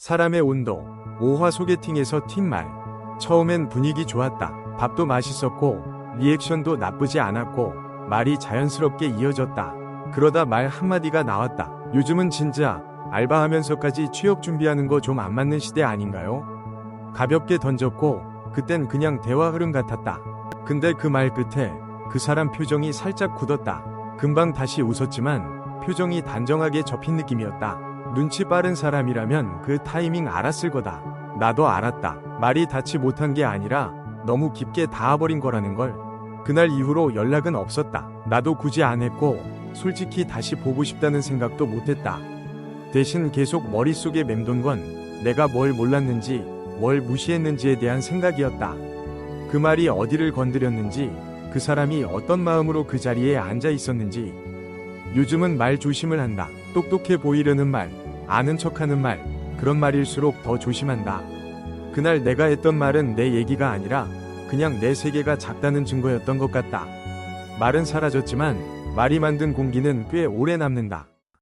사람의 온도, 오화 소개팅에서 튄말. 처음엔 분위기 좋았다. 밥도 맛있었고, 리액션도 나쁘지 않았고, 말이 자연스럽게 이어졌다. 그러다 말 한마디가 나왔다. 요즘은 진짜 알바하면서까지 취업 준비하는 거 좀 안 맞는 시대 아닌가요? 가볍게 던졌고, 그땐 그냥 대화 흐름 같았다. 근데 그 말 끝에 그 사람 표정이 살짝 굳었다. 금방 다시 웃었지만 표정이 단정하게 접힌 느낌이었다. 눈치 빠른 사람이라면 그 타이밍 알았을 거다. 나도 알았다. 말이 닿지 못한 게 아니라 너무 깊게 닿아버린 거라는 걸. 그날 이후로 연락은 없었다. 나도 굳이 안 했고 솔직히 다시 보고 싶다는 생각도 못했다. 대신 계속 머릿속에 맴돈 건 내가 뭘 몰랐는지 뭘 무시했는지에 대한 생각이었다. 그 말이 어디를 건드렸는지 그 사람이 어떤 마음으로 그 자리에 앉아 있었는지 요즘은 말 조심을 한다. 똑똑해 보이려는 말, 아는 척하는 말, 그런 말일수록 더 조심한다. 그날 내가 했던 말은 내 얘기가 아니라 그냥 내 세계가 작다는 증거였던 것 같다. 말은 사라졌지만 말이 만든 공기는 꽤 오래 남는다.